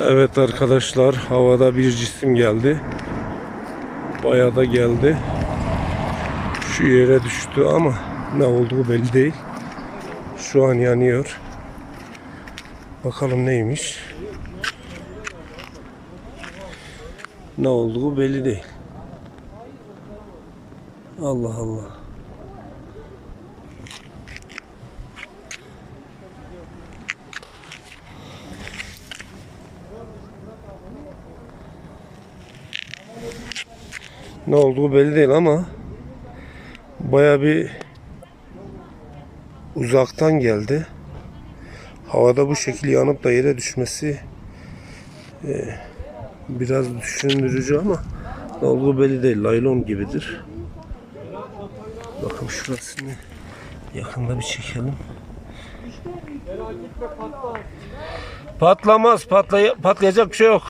Evet arkadaşlar havada bir cisim geldi. Bayağı da geldi. Şu yere düştü ama ne olduğu belli değil. Şu an yanıyor. Bakalım neymiş. Ne olduğu belli değil. Allah Allah. Ne olduğu belli değil ama baya bir uzaktan geldi. Havada bu şekil yanıp da yere düşmesi e, biraz düşündürücü ama ne olduğu belli değil. Laylon gibidir. Bakın şurasını yakında bir çekelim. Patlamaz. Patlay patlayacak bir şey yok.